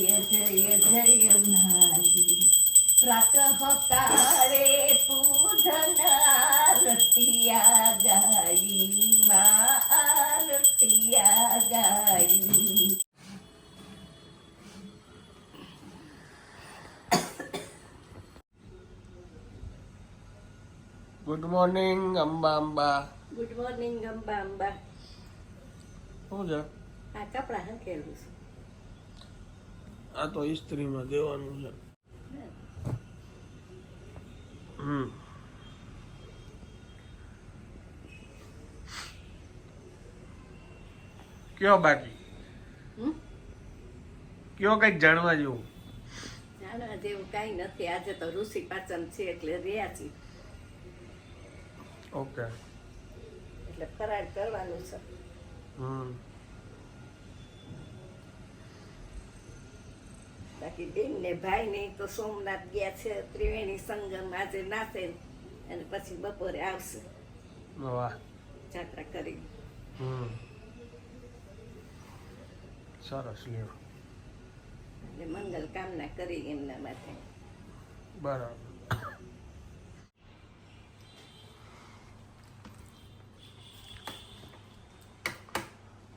જય જય મારી પ્રાતઃ કાળે પૂજન આરતિયા ગાઈ માં આરતિયા ગાઈ good morning Amba Amba good morning Amba Amba શું છે આ કપડા હંકેલું છે આ તો ઇસ્ત્રીમાં દેવાનું છે. હમ. કયો બાકી? કયો કંઈક જાણવા જેવું? જાણવા જેવું કઈ નથી. આજે તો ઋષિ પાચન છે એટલે રહ્યા છીએ. ઓકે. એટલે ફરાર કરવાનું છે. હમ. બાકી બેનને ભાઈ ને તો સોમનાથ ગયા છે ત્રિવેણી સંગમ આજે નાશે અને પછી બપોરે આવશે. જાત્રા કરી. સરસ લ્યો. એટલે મંગલ કામના કરી એમના માટે. બરાબર.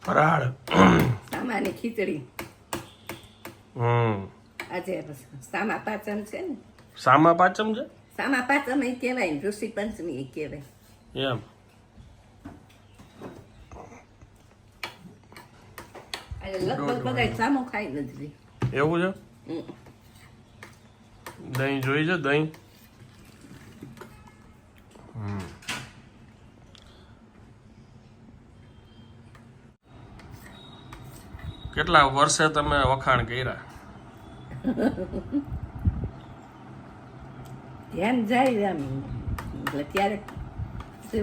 ફરાળ. સામાની ખીચડી. હમ. આજે સામા પાચમ છે ને. સામા પાચમ છે? સામા પાચમ એ કહેવાય ને ઋષિ પંચમી એ કહેવાય. એમ. લગભગ બધા સામો ખાઈ નથી એવું છે? દહીં જોઈ છે દહીં? કેટલા વર્ષે તમે વખાણ કર્યા? ધ્યાન જાય આમ એટલે ત્યારે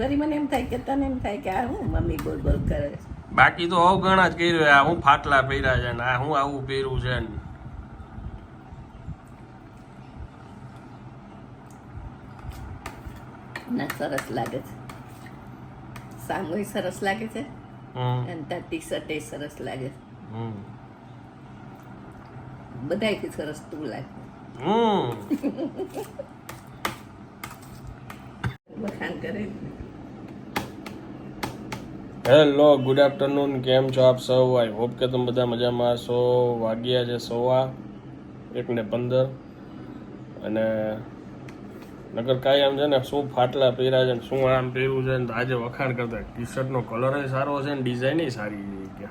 વળી મને એમ થાય કે તને એમ થાય કે આ હું મમ્મી બોલ બોલ કરે. બાકી તો અવગણા જ કર્યું આ હું ફાટલા પહેર્યા છે ને આ હું આવું પહેર્યું છે ને. ના સરસ લાગે છે. સામુય સરસ લાગે છે. અને તાર ટી શર્ટ સરસ લાગે છે. બધાયથી સરસ તું લાગે વખાણ કરે. હેલો ગુડ આફ્ટરનૂન કેમ છો આપ સૌ? આઈ હોપ કે તમે બધા મજામાં છો વાગ્યા છે સવા એક ને પંદર. અને નગર કાંઈ આમ છે ને શું ફાટલા પહેર્યા છે ને શું આમ પહેર્યું છે ને આજે વખાણ કરતા ટી શર્ટનો કલર સારો છે ને ડિઝાઇન સારી છે.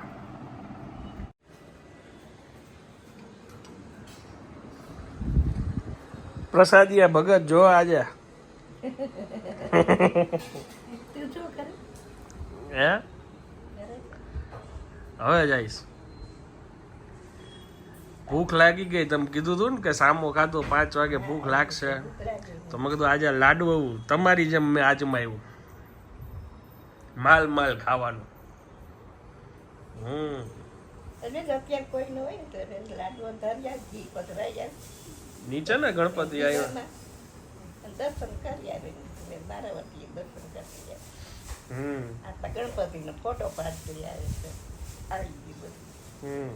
કે પ્રસાદિયા ભગત જો આજે. હે? હવે જઈશ. ભૂખ લાગી ગઈ. તમે કીધું હતું ને કે સામો ખાધો પાંચ વાગે ભૂખ લાગશે. તો મેં કીધું આજે લાડવું તમારી જેમ મેં આજમાયું માલ માલ ખાવાનું. હમ. નીચે ને ગણપતિ આવ્યો દર્શન કરી આવે બારાવતી દર્શન કરી હમ. આ ગણપતિ નો ફોટો પાડી આવે છે. આવી ગયું બધું. હમ.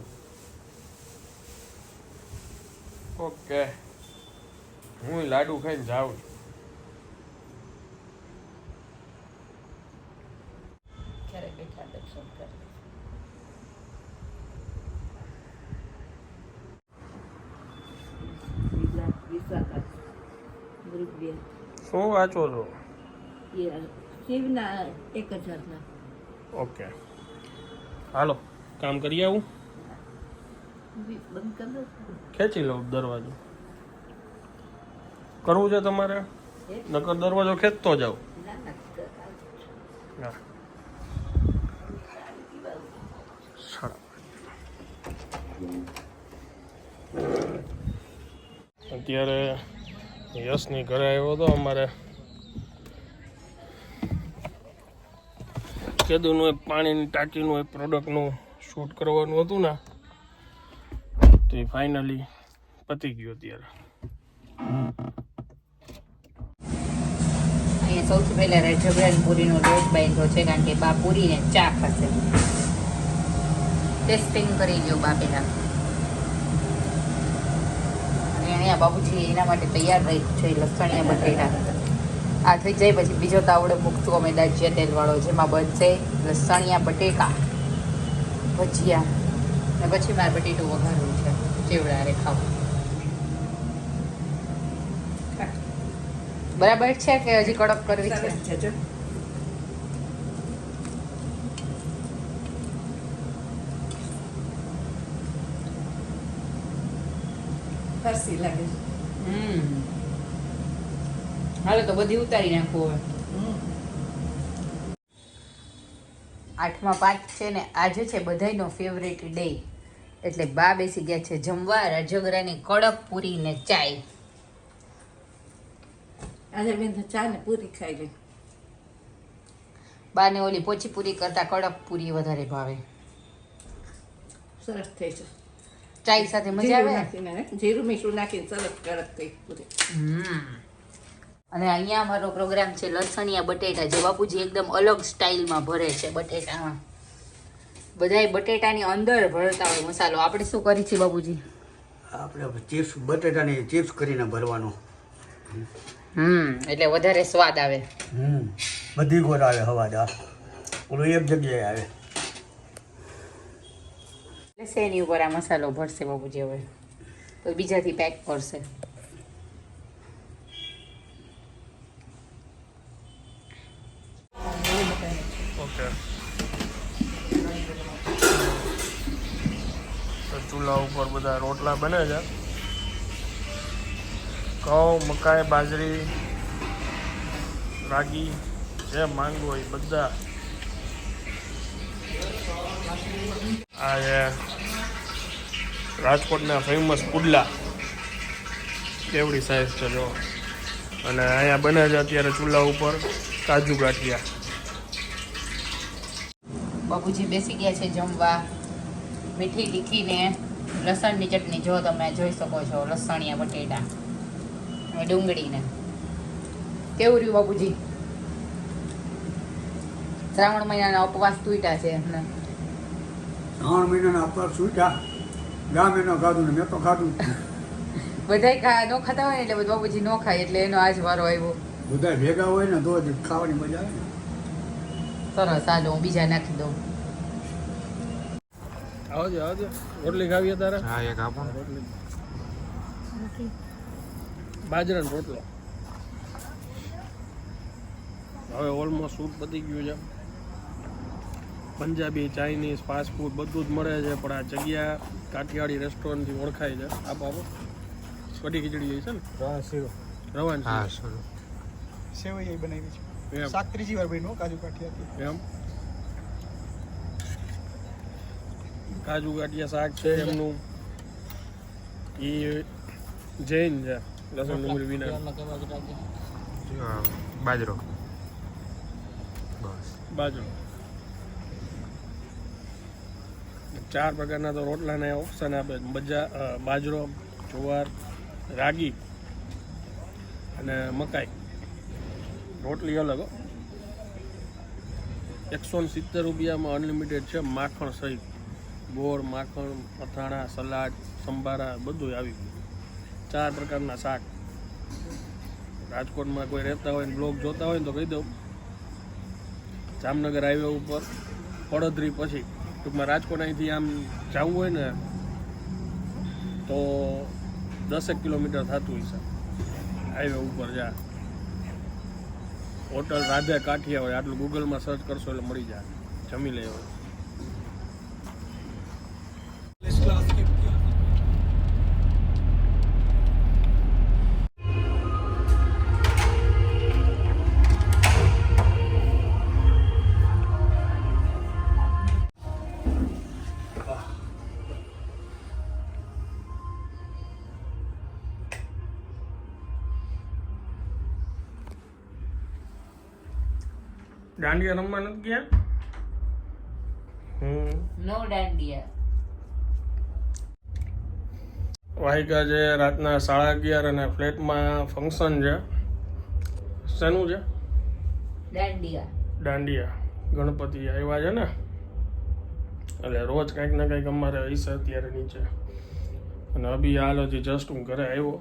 ઓકે. હું લાડુ ખાઈને જાઉં છું. ક્યારેક બેઠા દર્શન કરે શું વાંચો છો? શિવના એક હજારના. ઓકે. હાલો કામ કરી આવું? ખેંચી લઉં દરવાજો. કરવું છે તમારે? નકર દરવાજો ખેંચતો જાવ ના અત્યારે યશની ઘરે આવ્યો હતો અમારે કેદુનું એક પાણીની ટાંકીનું એક પ્રોડક્ટનું શૂટ કરવાનું હતું ને તો એ ફાઇનલી પતી ગયું અત્યારે અહીંયા સૌથી પહેલા રજબરાન પૂરીનો લોટ બાંધ્યો છે કારણ કે બા પૂરીને ચા ખાશે. ટેસ્ટિંગ કરી ગયો બા પહેલા અહીંયા બાબુજી એના માટે તૈયાર રહી છે લસણિયા બટેટા. આ થઈ જાય પછી બીજો તાવડો મૂકતું અમે દાજિયા તેલવાળો, જેમાં બનશે લસણિયા બટેકા, ભજીયા ને પછી મારે બટેટું વઘારવું છે, ચેવડા રે ખાવું. બરાબર છે કે હજી કડક કરવી છે સરસ છે જો ફરસી લાગે. હમ. હાલો તો બધી ઉતારી નાખવું હવે. આઠમા પાંચ છે ને આજે છે બધાયનો ફેવરેટ ડે એટલે બા બેસી ગયા છે જમવા રજગરાની કડક પૂરી ને ચાય. આજે બેન તો ચા ને પૂરી ખાઈ લે. બાને ઓલી પોચી પૂરી કરતા કડક પૂરી વધારે ભાવે. સરસ થઈ છે ચાય સાથે મજા આવે? જીરું મીઠું નાખીને સરસ કડક થઈ પૂરી. અને અહીંયા અમારો પ્રોગ્રામ છે લસણિયા બટેટા જે બાપુજી એકદમ અલગ સ્ટાઇલમાં ભરે છે બટેટામાં. બધાય બટેટાની અંદર ભરતા હોય મસાલો. આપણે શું કરી છે બાપુજી? આપણે ચિપ્સ બટેટાની ચિપ્સ કરીને ભરવાનું. હમ એટલે વધારે સ્વાદ આવે. હમ. બધી ગોળ આવે હવા દા. ઓલું એક જગ્યાએ આવે. શેની ઉપર આ મસાલો ભરશે બાબુજી હવે. તો બીજાથી પેક કરશે ચૂલા ઉપર બધા રોટલા બને છે. ઘઉં, મકાઈ, બાજરી, રાગી, જે માંગો એ બધા આ રાજકોટના ફેમસ પુડલા. કેવડી સાઈઝ છે જો. અને અહીંયા બને છે અત્યારે ચૂલા ઉપર કાજુ ગાંઠિયા. બાપુજી બેસી ગયા છે જમવા. મીઠી ટીખીને લસણની ચટણી જો તમે જોઈ શકો છો, લસણિયા, બટેટા ડુંગળીને. કેવું રહ્યું બાપુજી? શ્રાવણ મહિનાના ઉપવાસ તૂટ્યા છે એમને. ત્રણ મહિનાના અપર છૂટ્યા ગામ એનો ખાધું ને મેં તો ખાધું બધાય ખા ન ખાતા હોય ને એટલે બાપુજી ન ખાય એટલે એનો આજ વારો આવ્યો. બધા ભેગા હોય ને તો જ ખાવાની મજા આવે સરસ હાલો હું બીજા નાખી દઉં. આવજો આવજો. રોટલી ખાવીએ તારે હા એક આપો. રોટલી. બાજરાનો રોટલો. હવે ઓલમોસ્ટ સૂટ પતી ગયું છે. પંજાબી ચાઇનીઝ ફાસ્ટફૂડ બધું જ મળે છે પણ આ જગ્યા કાઠિયાવાડી રેસ્ટોરન્ટથી ઓળખાય છે. આપો આપો કઢી ખીચડી છે ને? રવાન હા સેવૈયા બનાવી છે. એમ. શાક ત્રીજી વાર બન્યું કાજુ કાઠિયાથી એમ. કાજુ ગાંઠિયા શાક છે એમનું. એ જૈન છે લસણ ડુંગળી વિના બાજરો. બસ બાજુ ચાર પ્રકારના તો રોટલાના ઓપ્શન આપે. બજા બાજરો, જુવાર, રાગી અને મકાઈ. રોટલી અલગ. એકસો સિત્તેર રૂપિયામાં અનલિમિટેડ છે. માખણ સહિત. ગોળ, માખણ, અથાણા, સલાડ, સંભારા બધું આવી ગયું. ચાર પ્રકારના શાક. રાજકોટમાં કોઈ રહેતા હોય ને બ્લોગ જોતા હોય ને તો કહી દઉં. જામનગર હાઈવે ઉપર પડોદરી પછી ટૂંકમાં રાજકોટ અહીંથી આમ જવું હોય ને, તો દસેક કિલોમીટર થતું હશે. હાઈવે ઉપર જા. હોટલ રાધે કાઠિયા હોય આટલું ગૂગલમાં સર્ચ કરશો એટલે મળી જાય. જમી લેવો દાંડિયા રમવા નથી ગયા? નો દાંડિયા. વાહિકા છે રાતના સાડા અગિયાર અને ફ્લેટમાં ફંક્શન છે શેનું છે? દાંડિયા. દાંડિયા. ગણપતિ આવ્યા છે ને? એટલે રોજ કંઈક ને કંઈક અમારે હશે અત્યારે નીચે. અને અભી હાલ હજી જસ્ટ હું ઘરે આવ્યો.